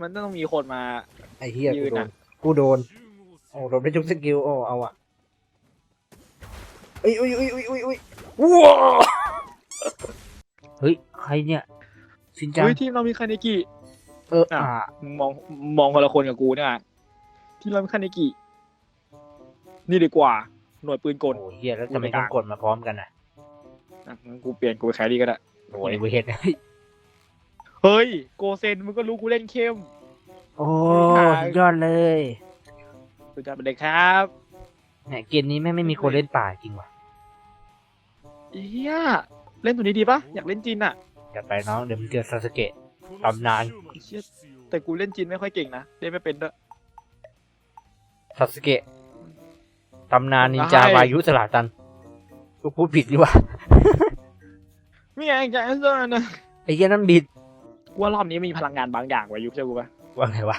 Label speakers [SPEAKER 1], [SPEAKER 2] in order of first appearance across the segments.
[SPEAKER 1] มันต้องมีคนมา
[SPEAKER 2] ไอ้เหี้ย
[SPEAKER 1] ยื
[SPEAKER 2] กู
[SPEAKER 1] น
[SPEAKER 2] โด
[SPEAKER 1] อะ
[SPEAKER 2] นกูโดนโอ้โดนไปทุกสกิลโอ้เอาอะเอ้ยอุ้ยอุ้ยอุ้ยอุ้ยอุ้ยว้าวเฮ้ยใครเนี่ยชินจัง
[SPEAKER 1] เฮ้ยทีมเรามีคาเนกิ
[SPEAKER 2] เออ
[SPEAKER 1] อะ
[SPEAKER 2] อ่า
[SPEAKER 1] มึงมองมองคนละคนกับกูเนี่ยทีมเรามีคาเนกิ นี่ดีกว่า หน่วยปืนกล
[SPEAKER 2] โอ้เหี้ยแล้วทำไมต้องกดมาพร้อมกันอะ
[SPEAKER 1] อะงั้นกูเปลี่ยนกูไปแครี่ก็ได้
[SPEAKER 2] โอ้ยเวท เฮ้ย
[SPEAKER 1] เฮ้ย โกเซนมึงก็รู้กูเล่นเข้ม
[SPEAKER 2] โอ้
[SPEAKER 1] ค่ะ
[SPEAKER 2] สุดยอดเลย
[SPEAKER 1] สุดยอดไปเลยครับ
[SPEAKER 2] เนี่ยเกมนี้แม่งไม่มีคนเล่นป่าจริงว่ะ
[SPEAKER 1] เฮียเล่นตัวนี้ดีปะอยากเล่นจีนอะ
[SPEAKER 2] อย่าไปน้องเดี๋ยวมึงเจอซาสเกะตำนาน
[SPEAKER 1] เหี้ยแต่กูเล่นจีนไม่ค่อยเก่งนะเล่นไม่เป็นด้วย
[SPEAKER 2] ซาสเกะตำนานนินจา
[SPEAKER 1] ได้
[SPEAKER 2] วายุสลาตันกูพูดผิดดีกว่า
[SPEAKER 1] ไม่ไงแกเซอร์นะ
[SPEAKER 2] ไอ้เหี้ยนั่นบิด
[SPEAKER 1] กู ว่ารอบนี้มีพลังงานบางอย่างไว้ยุบใช่กูปะ
[SPEAKER 2] ว่าไงวะ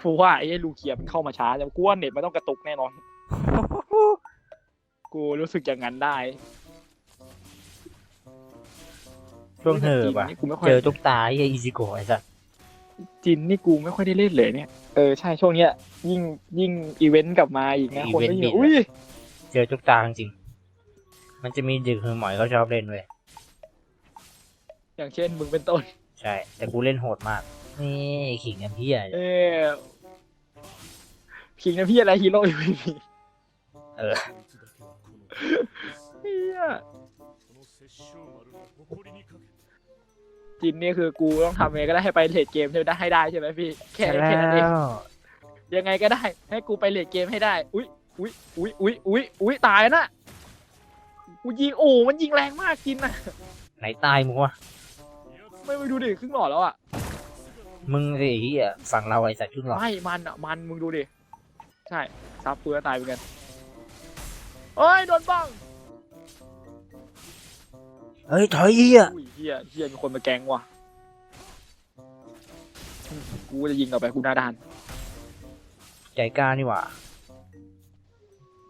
[SPEAKER 1] ฟูว่าไอ้ลูเคียมันเข้ามาช้าแต่กูว่าเน็ตมันต้องกระตุกแน่นอน กูรู้สึกอย่างนั้นได้
[SPEAKER 2] ช่วงเธอว่ะ
[SPEAKER 1] จีนนี่กูไม่ค่อย
[SPEAKER 2] เจอตุ๊กตาไอ้เหี้ยอิซิโกะไอ้สัส
[SPEAKER 1] จีนนี่กูไม่ค่อยได้เล่นเลยเนี่ย เออใช่ช่วงเนี้ย ยิ่งยิ่งอีเวนต์กลับมาอีกนะคนก็ยิ่งอุ้ย
[SPEAKER 2] เจอตุ๊กตาจริงๆมันจะมีดึกคือหมอยเขาชอบเล่นเว้ย
[SPEAKER 1] อย่างเช่นมึงเป็นต้น
[SPEAKER 2] ใช่ แต่กูเล่นโหดมาก นี่ขิงกันพี่อะ
[SPEAKER 1] เออคิงนะพี่อะไรฮีโร่อยู่ไม่มี
[SPEAKER 2] เออ
[SPEAKER 1] เฮียจีนนี่คือกูต้องทำยังไงก็ได้ให้ไปเลดเกมใช่ไหมได้ให้ได้ใช่ไหมพี่แค่
[SPEAKER 2] ใช่แล้
[SPEAKER 1] แค่นั้นเอง
[SPEAKER 2] ว
[SPEAKER 1] ยังไงก็ได้ ให้กูไปเลดเกมให้ได้ อุ้ยอุ้ยอุ้ยอุ้ยอุ้ยอุ้ยตายนะกูยิงโอ้มันยิงแรงมากจินนะ
[SPEAKER 2] ไหนตายมึงวะ
[SPEAKER 1] ไม่ไปดูดิครึ่งหลอดแล้วอะ
[SPEAKER 2] มึงสิไอ้เหี้ยฝั่งเราไอ้สัตว์ครึ่งหรอ
[SPEAKER 1] ไม่มันอะมันมึงดูดิใช่ซับกูจะตายเหมือนกันเอ้ยโดนบ้าง
[SPEAKER 2] เฮ้ยถอยเหี้ย
[SPEAKER 1] อุ้ยเฮียเฮียมีคนมาแกล้งว่ะอืมกูจะยิงกลับไปกูหน้าด้าน
[SPEAKER 2] ใจกล้านี่หว่า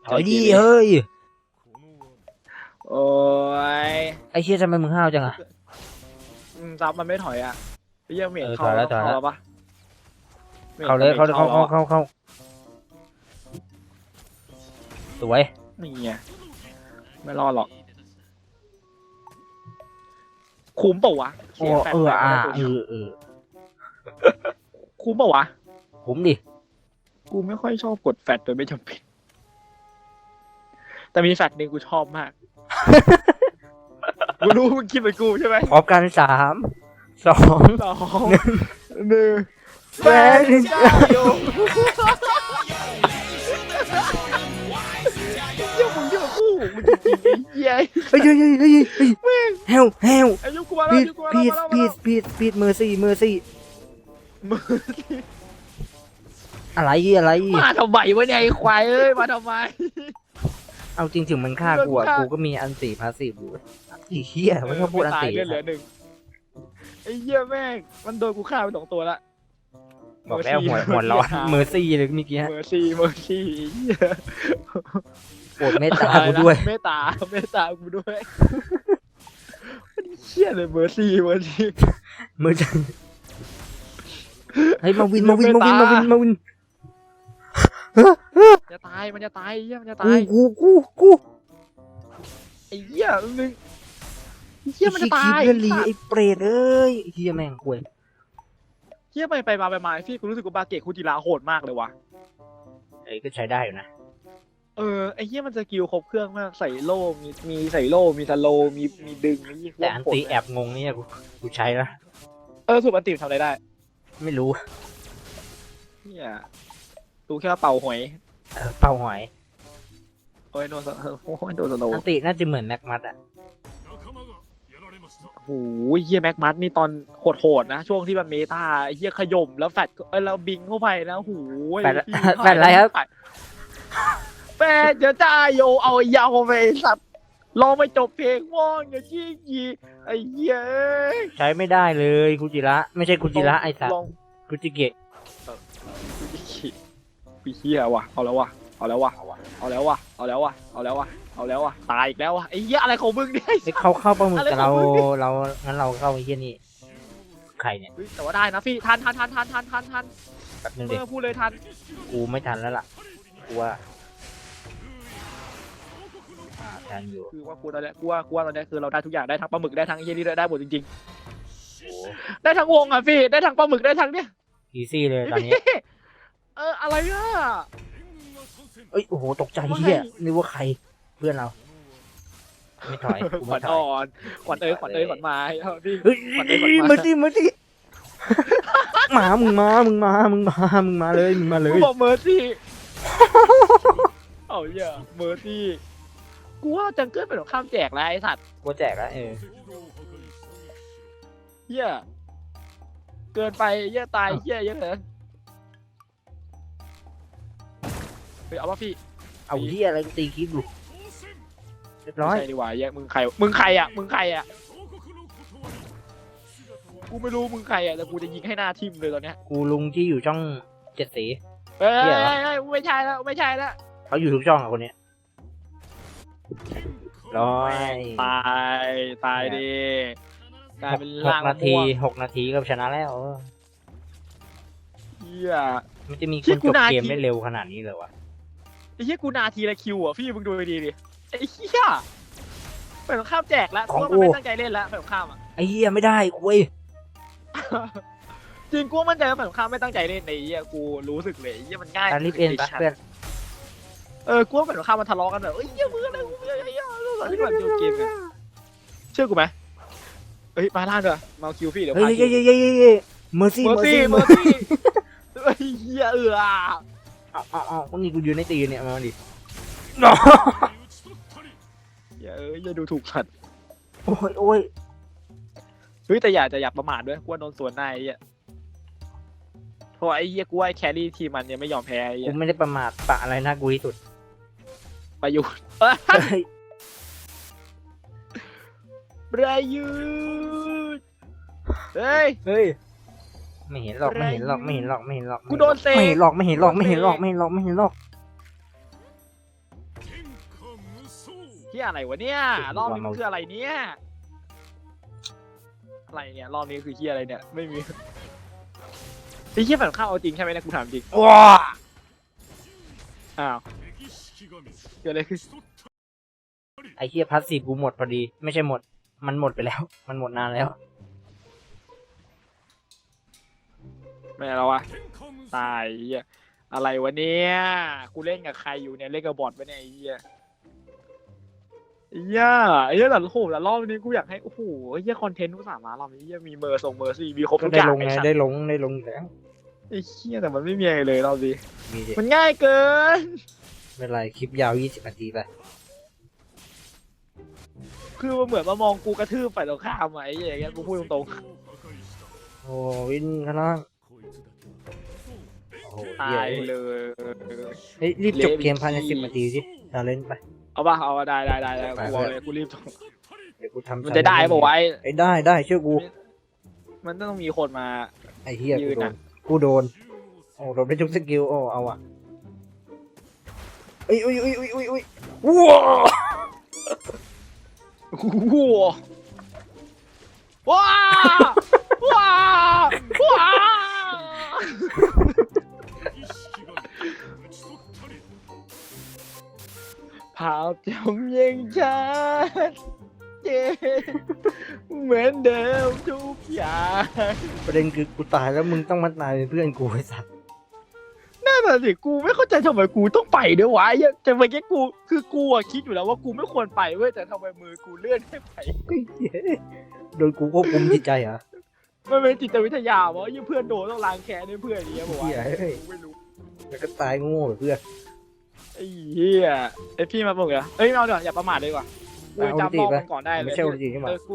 [SPEAKER 2] ถอย
[SPEAKER 1] ใจ
[SPEAKER 2] ดี
[SPEAKER 1] เย็น
[SPEAKER 2] เฮ้ย
[SPEAKER 1] โอ้ย
[SPEAKER 2] ไอ้เหี้ยทำไมมึงห้าวจังอะ
[SPEAKER 1] อืมซับมันไม่ถอยอะไอ้เหี้ยเมท
[SPEAKER 2] เออ
[SPEAKER 1] เข้า
[SPEAKER 2] ถอยแล้
[SPEAKER 1] แล้วว
[SPEAKER 2] ถอยแล้ว
[SPEAKER 1] เข้าแล้วปะมท
[SPEAKER 2] เข้าเลยเข้าเลยเข้า
[SPEAKER 1] แล้ว
[SPEAKER 2] เข้า
[SPEAKER 1] อะ
[SPEAKER 2] เข้าเข้าสวย
[SPEAKER 1] นี่ไงไม่รอดหรอกคุ้มเปล่าวะ
[SPEAKER 2] โอ้
[SPEAKER 1] สียแฟน
[SPEAKER 2] เออ
[SPEAKER 1] ไป
[SPEAKER 2] อ่า
[SPEAKER 1] แล้วตัว
[SPEAKER 2] เอ
[SPEAKER 1] เดียว
[SPEAKER 2] อเออ
[SPEAKER 1] คุ้มเปล่าวะ
[SPEAKER 2] ผมดิ
[SPEAKER 1] กูไม่ค่อยชอบกดแฟตโดยไม่จำเป็น แต่มีแฟตหนึ่งกูชอบมาก กูรู้มึงคิดเหมือนกูใช่ไหม
[SPEAKER 2] พร้อมกันสามสอง
[SPEAKER 1] สองหนึ่ง
[SPEAKER 2] แฟน
[SPEAKER 1] จ้าโยเยี่ยมึงเยี่ยคู่มึงจริงๆไอ้เหี้ย
[SPEAKER 2] เฮ้ยเฮ้ยเฮ้ยเฮ้ยเฮ้ยเฮลเฮล
[SPEAKER 1] ไอ้ยุคกูมาแล้ว
[SPEAKER 2] พีด
[SPEAKER 1] ยุคกูมา
[SPEAKER 2] พี
[SPEAKER 1] แล้ว
[SPEAKER 2] ด
[SPEAKER 1] มาแล้ว
[SPEAKER 2] พีดพีดพีดเมอร์ซี่เมอร์ซี่
[SPEAKER 1] มือ
[SPEAKER 2] อะไรอะไร
[SPEAKER 1] มาทำไมวะเนี่ยไอ้ควายเอ้ยมาทำไม
[SPEAKER 2] เอาจริงถึงมันฆ่ากูอะ
[SPEAKER 1] มันฆ่า
[SPEAKER 2] กูก็มีอันตีพาสซีฟอยู่ ไอ้เหี้ยไม่ชอบพูดอัน
[SPEAKER 1] ตาย
[SPEAKER 2] ตี
[SPEAKER 1] เลือดเหลือหนึ่งไอ้เหี้ยแม่งมันโดนกูฆ่าไปสองตัวละ
[SPEAKER 2] บอกแล้วหัวหัวร้อนเมอร์ซี่เลยเมื่อกี้
[SPEAKER 1] เมอร์ซี่เมอร์ซี่ไอ้เหี้ย
[SPEAKER 2] โปรดเมตตากูด้วย
[SPEAKER 1] เมตตาเมตตากูด้วยมันเหี้ยเลยเมอร์ซี่เมอร์ซี่
[SPEAKER 2] มือจังเฮ้ยมาวินมาวินมาวินมาวินมาวิน
[SPEAKER 1] จะตายมันจะตายไอ้เหี้ยมันจะ
[SPEAKER 2] กู
[SPEAKER 1] ตาย
[SPEAKER 2] กูกูกู
[SPEAKER 1] ไอ้เหี้ยมึงไอ้ เหี้ยมันจะตาย
[SPEAKER 2] ไอ้เพื่อนลีไอ้เปรตเอ้ยไอ้เหี้ยแม่งกวย
[SPEAKER 1] เหี้ยไปไปมาไปมาพี่กูรู้สึกว่าบาเกะคุจิระโหดมากเลยวะ
[SPEAKER 2] เอ้ยก็ใช้ได้อยู่นะ
[SPEAKER 1] เออไอ้เหี้ยมันสกิลครบเครื่องมากใส่โล่มีมีใส่โล่มีสโลว์มีมีดึงไอ้เหี้ย
[SPEAKER 2] แต่อันตีแอบงงเนี่ยกูกูใช้แล้ว
[SPEAKER 1] เออสุดอันติมทำอะไรได้
[SPEAKER 2] ไม่รู้
[SPEAKER 1] เนี่ยดูแค่ว่าเป่าหวย
[SPEAKER 2] เออเป้าหอย
[SPEAKER 1] โอ้ยโดนสโอ้ยโดนสโลว์
[SPEAKER 2] อันตีน่าจะเหมือนแม็กมัดอะ
[SPEAKER 1] โอ้ยเฮียแม็กมัดนี่ตอนโหดๆนะ ช่วงที่มันเมตาไอ้เฮียขย่มแล้วแฟดเอ้ยแล้วบิงเข้าไปนะโอ้ย
[SPEAKER 2] แฟดแฟดอะไรครับ
[SPEAKER 1] แฟดเดี๋ยวจ้าโยเอายาวไปไอ้สัตว์รอไม่จบเพลงว่องอย่าจี้ยีไอ้เหี้ยเอ้ย
[SPEAKER 2] ใช้ไม่ได้เลยกูจิระไม่ใช่กูจิระไอ้สัต
[SPEAKER 1] ล
[SPEAKER 2] ว์
[SPEAKER 1] อง
[SPEAKER 2] กูจิเกะ
[SPEAKER 1] พี่เฮียว่ะเอาแล้วว่ะ เอาแล้วว่ะเอาแล้วว่ะเอาแล้วว่ะเอาแล้วว่ะเอาแล้วว่ะตายอีกแล้วว่ะไอ้เหี้ยอะไรของมึงเนี่ย
[SPEAKER 2] ไอ้เขาเข้าปลาหมึก
[SPEAKER 1] อะไร
[SPEAKER 2] แต่เรา
[SPEAKER 1] ของมึงเนี่ย
[SPEAKER 2] เรางั้นเราเข้าไอ้เหี้ยนี่ใครเนี่ย
[SPEAKER 1] เฮ้ยแต่ว่าได้นะพี่ทันทันทันทันทันทันทัน
[SPEAKER 2] แป๊บนึงดิ
[SPEAKER 1] เมื่อพูดเลยทัน
[SPEAKER 2] กูไม่ทันแล้วล่ะกูว่าอ่าทันอยู่
[SPEAKER 1] คือว่ากูตอนเนี้ยกูว่ากูว่าตอนเนี้ยคือเราได้ทุกอย่างได้ทั้งปลาหมึกได้ทั้งไอ้เหี้ยนี่ได้หมดจริง
[SPEAKER 2] โอ้
[SPEAKER 1] ๆได้ทั้งวงอะพี่ได้ทั้งปลาหมึกได้ทั้งเนี้ย
[SPEAKER 2] อีซี่เลยตอนนี้
[SPEAKER 1] เอออะไรอะ
[SPEAKER 2] เอ้ยโอ้โหตกใจ
[SPEAKER 1] ว่าไง
[SPEAKER 2] เฮียนึกว่าใครเพื่อนเราไม่ถอยกู
[SPEAKER 1] ขวั
[SPEAKER 2] ไม่
[SPEAKER 1] ญ
[SPEAKER 2] ถอ
[SPEAKER 1] อ่
[SPEAKER 2] ย
[SPEAKER 1] อนขวัญเอ้ยขวัญเอ้ยขวัญไม้เอาพี่
[SPEAKER 2] เฮ้ย
[SPEAKER 1] ขวัญเอ้ยขวัญมา
[SPEAKER 2] มาสิมาสิหมามึงมามึงมามึงมามึงมาเลยมึงมาเล
[SPEAKER 1] กู
[SPEAKER 2] ย
[SPEAKER 1] บอกเมอร์ซี่เอาเหี้ยเมอร์ซี่กูว่าจังเกิลเป็นของข้ามแจกแล้วไอ้สัตว์
[SPEAKER 2] กูแจกแล้วเออ
[SPEAKER 1] เหี้ยเกินไปเหี้ยตายเหี้ยเยอะเลย เฮ้ยเอาป่ะพี่
[SPEAKER 2] เอาเฮียอะไรกูตีคลิปดูเรียบร้อย
[SPEAKER 1] ไม่ใช่ดีกว่าเหี้ยมึงใครมึงใครอะมึงใครอะกูไม่รู้มึงใครอะแต่กูจะยิงให้หน้าทิ่มเลยตอนเนี้ย
[SPEAKER 2] กูลุงที่อยู่ช่องเจ็ดสี
[SPEAKER 1] เฮ้ย
[SPEAKER 2] เหี้ยเหรอ
[SPEAKER 1] เฮ้ยไม่ใช่แล้วไม่ใช่แล้ว
[SPEAKER 2] เขาอยู่ทุกช่องอะคนเนี้ยร้อย
[SPEAKER 1] ตายตายดิกลายเป็น
[SPEAKER 2] ห
[SPEAKER 1] ล่ากง
[SPEAKER 2] นาที
[SPEAKER 1] ม่วง
[SPEAKER 2] หกนาทีก็ชนะแล้วเออ
[SPEAKER 1] เหี้ย
[SPEAKER 2] มันจะมีค
[SPEAKER 1] ที่
[SPEAKER 2] น
[SPEAKER 1] กู
[SPEAKER 2] จบ
[SPEAKER 1] นา
[SPEAKER 2] เกม
[SPEAKER 1] ที
[SPEAKER 2] ได้เร็วขนาดนี้เลยวะ
[SPEAKER 1] ไอ้เหี้ยกูนาทีละคิวอะพี่มึงดูดีดิไอ้เหี้ยเปิดข้ามแจกแล้วเพราะว่ามันไม่ตั้งใจเล่นแล้วเปิดข้ามอะ
[SPEAKER 2] ไอ้เหี้ยไม่ได้คุย
[SPEAKER 1] จริงกูว่ามั่นใจว่าเปิดข้ามไม่ตั้งใจเล่นไอ้เหี้ยกูรู้สึกเลยไอ้เหี้ยมันง่าย
[SPEAKER 2] การรีบเอ็นปะเพื่อน
[SPEAKER 1] เออกูว่าเปิดข้ามมันทะเลาะกันแบบเอ้ยเหี้ยมืออะไรกูมืออะไรเหี้ยตอนที่แบบโยนเกมเนี่ยเชื่อกูไหมเฮ้ยมาล่างเถอะมาคิวพี่เดี๋ยว
[SPEAKER 2] เฮ้ย
[SPEAKER 1] พา
[SPEAKER 2] เฮ้ยเฮ้ยเฮ้ยเฮ้ยเฮ้ยเมอร์ซี่
[SPEAKER 1] เมอ
[SPEAKER 2] เมอ
[SPEAKER 1] ร์
[SPEAKER 2] ร์
[SPEAKER 1] ซี่
[SPEAKER 2] ซี่
[SPEAKER 1] เม
[SPEAKER 2] เม
[SPEAKER 1] อ
[SPEAKER 2] อ
[SPEAKER 1] ร์
[SPEAKER 2] ร์ซี่
[SPEAKER 1] ซี่ไอ้เหี้ยเอออะ
[SPEAKER 2] เอาเอาเอาคนนี้กูอยู่ในตีเนี่ยมาดิ
[SPEAKER 1] เหี้ยเอ้ยอย่าดูถูกสัตว์
[SPEAKER 2] โอ้ยโอ้ย
[SPEAKER 1] เฮ้ยแต่อย่าจะอย่าประมาทด้วยกูว่าโดนสวนนายไอ้เหี้ยเพราะไอ้เหี้ยกูว่าไอ้แครี่ทีมมันยังไม่ยอมแพ้ไอ้
[SPEAKER 2] กู
[SPEAKER 1] เหี้ย
[SPEAKER 2] ไม่ได้ประมาทปะอะไรน่ากูที่สุด
[SPEAKER 1] ประยุทธ์
[SPEAKER 2] เฮ้ย
[SPEAKER 1] ประยุทธ์เฮ้ย
[SPEAKER 2] เฮ้ย ไม่เห็นหรอกไม่เห็นหรอกไม่เห็นหรอกไม่เห็นหรอก
[SPEAKER 1] กูโดนเสก
[SPEAKER 2] ไม่เห็นหรอกไม่เห็นหรอกไม่เห็นหรอกไม่เห็นหรอกไม่เห็นหรอก
[SPEAKER 1] ที่อะไรวะเนี่ยรอบนี้มันคืออะไรเนี่ยอะไรเนี่ยรอบนี้คือที่อะไรเนี่ยไม่มีไอ้เหี้ยแบบข้าวเอาจริงใช่ไหมเนี่ยกูถามจริง
[SPEAKER 2] ว้า
[SPEAKER 1] อ้าวเกิดอะไรขึ้น
[SPEAKER 2] ไอ้เหี้ยพัสซีฟกูหมดพอดี ไม่ใช่หมด มันหมดไปแล้ว มันหมดนานแล้ว
[SPEAKER 1] ไม่เอาแล้ววะตายไอ้เหี้ยอะไรวะเนี่ยกูเล่นกับใครอยู่เนี่ยเล่นกับบอทวะเนี่ยไอ้เหี้ยไอ้เหี้ยไอ้เหี้ยแต่โอ้โหแต่รอบนี้กูอยากให้โอ้โหไอ้เหี้ยคอนเทนต์กูสามารถรอบนี้ไอ้เหี้ยมีเมอร์ส่งเมอร์ซี่มีครบ
[SPEAKER 2] ก็
[SPEAKER 1] ทุกอ
[SPEAKER 2] ได้
[SPEAKER 1] ย่าง
[SPEAKER 2] ลง
[SPEAKER 1] ไอ้
[SPEAKER 2] ไง
[SPEAKER 1] สัตว์
[SPEAKER 2] ได้ลงได้ลงแล้ว
[SPEAKER 1] ไอ้เหี้ยแต่มันไม่มีอะไรเลยรอบนี้
[SPEAKER 2] มีดิ
[SPEAKER 1] มันง่ายเกิน
[SPEAKER 2] ไม่เป็นไรคลิปยาว 20 นาทีไป
[SPEAKER 1] คือมันเหมือนมามองกูกระทืบฝ่ายตรงข้ามอะไอ้เหี้ยอย่างเงี้ยกูพูดตรง
[SPEAKER 2] โอ้วินข้างล่าง โอ้โห
[SPEAKER 1] ๆ
[SPEAKER 2] เหี้
[SPEAKER 1] ตาย
[SPEAKER 2] ย
[SPEAKER 1] เลย
[SPEAKER 2] เฮ้ยรีบจบเกมภายใน10นาทีสิชาเลนจ์ไป
[SPEAKER 1] เอาป่ะเอาได้ได้ได้ได้
[SPEAKER 2] ไป
[SPEAKER 1] กูเอาเลยกูรีบจบ
[SPEAKER 2] เดี๋ยวกูทำ
[SPEAKER 1] มันจะได้ป่าววะไอ้
[SPEAKER 2] ไอ้ได้ได้เชื่อกู
[SPEAKER 1] มันต้องมีคนมา
[SPEAKER 2] ไอ้เหี้ย
[SPEAKER 1] ยื
[SPEAKER 2] กู
[SPEAKER 1] น
[SPEAKER 2] โด
[SPEAKER 1] อะ
[SPEAKER 2] นกูโดนโอ้โดนไปทุกสกิลโอ้เอาอะอุ้ยอุ้ยอุ้ยอุ้ยอุ้ยอุ้ยว้าว
[SPEAKER 1] โอ้โหว้าว้าว้า ภาพจำยังชัดเจนเหมือนเดิมทุกอย่าง
[SPEAKER 2] ประเด็นคือกูตายแล้วมึงต้องมาตายเป็นเพื่อนกูไอ้สัส
[SPEAKER 1] นั่นน่ะสิกูไม่เข้าใจทำไมกูต้องไปด้วยวะไอ้เหี้ยแต่เมื่อกี้กูคือกูอะคิดอยู่แล้วว่ากูไม่ควรไปเว้ยแต่ทำไมมือกูเลื่อนให้ไป
[SPEAKER 2] โดนกูควบคุมจิตใจเหรอ
[SPEAKER 1] มันเป็นจิตวิทยาวะยิ่งเพื่อนโดนต้องล้างแค้นให้เพื่อนอย่างเงี้ยบอกว่า
[SPEAKER 2] เหี้ยเฮ้ย
[SPEAKER 1] กูไม่รู้
[SPEAKER 2] แล้วก็ตายโง่แบบเพื่อน
[SPEAKER 1] ไอ้เหี้ยไอพี่มาบอกเหรอเอ้ยไม่เอาเดี๋ยวอย่าประมาทเลยดีกว่ากูยังจำรอบมันก่อนได้เลย
[SPEAKER 2] ไม่ใช่โอริจินใช่ไหม
[SPEAKER 1] เออกู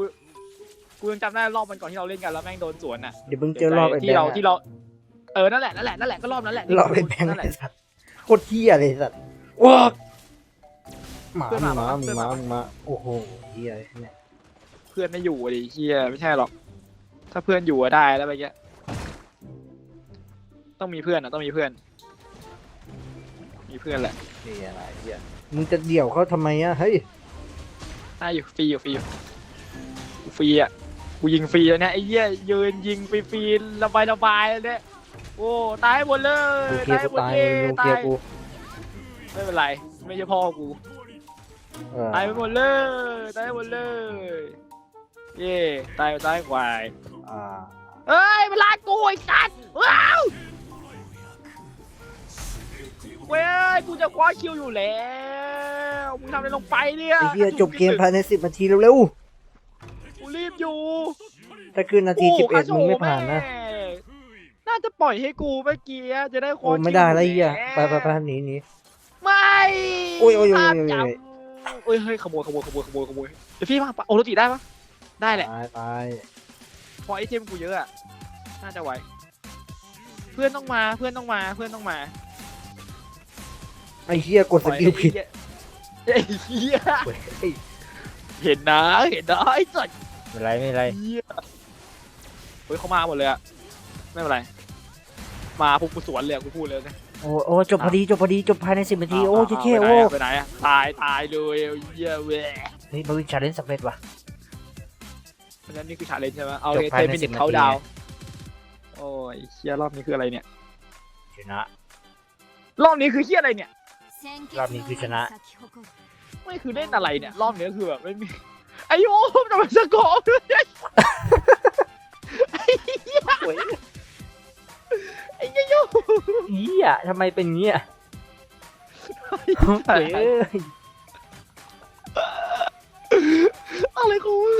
[SPEAKER 1] กูยังจำได้รอบมันก่อนที่เราเล่นกันแล้วแม่งโดนสวนอะ
[SPEAKER 2] เดี๋ยวมึงเจอรอบไอ้แบ
[SPEAKER 1] ที่
[SPEAKER 2] ง
[SPEAKER 1] เรา
[SPEAKER 2] ค์
[SPEAKER 1] ที่เราเออนั่นแหละนั่นแหละนั่นแหละก็รอบนั้นแหละ
[SPEAKER 2] รอบไอ้แบงค์
[SPEAKER 1] นั่นแหละ
[SPEAKER 2] ไอ้สัสโคตรเหี้ยเลยไอ้สัสว้าหมา
[SPEAKER 1] เพื่อน
[SPEAKER 2] มึ
[SPEAKER 1] มาง
[SPEAKER 2] มา
[SPEAKER 1] เพื่
[SPEAKER 2] มึ
[SPEAKER 1] อน
[SPEAKER 2] ง
[SPEAKER 1] มา
[SPEAKER 2] มา มึงมาโอ้โหเหี้ยเนี่ย
[SPEAKER 1] เพื่อนไม่อยู่อะดิเหี้ยไม่ใช่หรอก ถ้าเพื่อนอยู่อะได้แล้วไปแกต้องมีเพื่อนอะต้องมีเพื่อน มีเพื่อนแหละ
[SPEAKER 2] เหี้ยอะไรเหี้ยมึงจะเดี่ยวเขาทำไมอะเฮ้ย
[SPEAKER 1] ได้อยู่ฟรีอยู่ฟรีอยู่ฟรีอะกูยิงฟรีแล้วเนี่ยไอ้เหี้ยยืนยิงฟรีๆระบายระบายๆเนี่ยโอ้ตายหมดเลย
[SPEAKER 2] ลูกเกียร์กู
[SPEAKER 1] หมด
[SPEAKER 2] ตาย
[SPEAKER 1] เลย
[SPEAKER 2] ลูกเกียร์กู
[SPEAKER 1] ไม่เป็นไร ไม่ใช่พ่อกู
[SPEAKER 2] เออ
[SPEAKER 1] ตายไปหมดเลย ตายไปหมดเลย เย่ตายตายควาย
[SPEAKER 2] อ่า
[SPEAKER 1] เอ้ยมันลากกูไอ้สัตว์ว้าวเว้ยกูจะคว้าคิวอยู่แล้วมึงทำอะไรลงไปเนี่ย
[SPEAKER 2] ไอ้เหี้ยจบเกมภายในสิบนาทีเร็ว
[SPEAKER 1] กูรีบอยู่
[SPEAKER 2] ๆถ้าขึ้นนาทีสิบเอ็ดมึงไม่ผ่านนะ
[SPEAKER 1] แม่น่าจะปล่อยให้กูเมื่อกี้จะได้ค
[SPEAKER 2] โอ้
[SPEAKER 1] ว้า
[SPEAKER 2] ไม่ได้แล้วไอ้
[SPEAKER 1] คิว
[SPEAKER 2] เหี้ย
[SPEAKER 1] แล้
[SPEAKER 2] ไปไปไปหนีหนี
[SPEAKER 1] ไม่
[SPEAKER 2] โอ้ยโอ้ยโอ้ย
[SPEAKER 1] ภาพ
[SPEAKER 2] โอ้ย
[SPEAKER 1] จำโอ้ยเฮ้ยขโมยขโมยขโมยขโมยขโมยเดี๋ยวพี่มาโอโรจิได้ปะได้แหละ
[SPEAKER 2] ไปไป
[SPEAKER 1] พอไอเทมกูเยอะอะน่าจะไหว เพื่อนต้องมาเพื่อนต้องมาเพื่อนต้องมา
[SPEAKER 2] ไอ้เหี้ยกดสกิลผิด
[SPEAKER 1] ไอ้เหี้ย
[SPEAKER 2] เว้ย
[SPEAKER 1] เห็นนะเห็นนะไอ้สัตว์
[SPEAKER 2] ไม่ไรไม่ไร
[SPEAKER 1] เหี้ยเฮ้ยเขามาหมดเลยอะไม่เป็นไร มาปุ๊บกูสวนเลยอะกูพูดเลยนะ
[SPEAKER 2] โอ้โอ้จบพอดีจบพอดีจบภายในสิบนาที โอ้าเจ๊าโอ้
[SPEAKER 1] ไปไหนอะไปไหนอะตายตายเลยไอ้เหี้ยเว้ย
[SPEAKER 2] เฮ้ยบริชาเลนสำเร็จว่ะ
[SPEAKER 1] เพราะฉะนั้นนี่คือชาเลนจ์ใช่ไหมเอา
[SPEAKER 2] จบ
[SPEAKER 1] เลย
[SPEAKER 2] ภาย
[SPEAKER 1] เท
[SPEAKER 2] ใน
[SPEAKER 1] มินิ
[SPEAKER 2] 10
[SPEAKER 1] เขา
[SPEAKER 2] นาที
[SPEAKER 1] ดาวน์โอ้ยเหี้ยรอบนี้คืออะไรเนี่ย
[SPEAKER 2] ชนะ
[SPEAKER 1] รอบนี้คือเหี้ยอะไรเนี่ย
[SPEAKER 2] รอบนี้คือชนะ
[SPEAKER 1] ไม่คือเล่นอะไรเนี่ย รอบนี้คือแบบไม่มีไอ้โอ้มจะมาสกอร์ด้วยไอ้เหี้ยไอ้เหี้ยโย
[SPEAKER 2] เหี้ยทำไมเป็นเงี้ยเฮ้ย
[SPEAKER 1] อะไรของมึง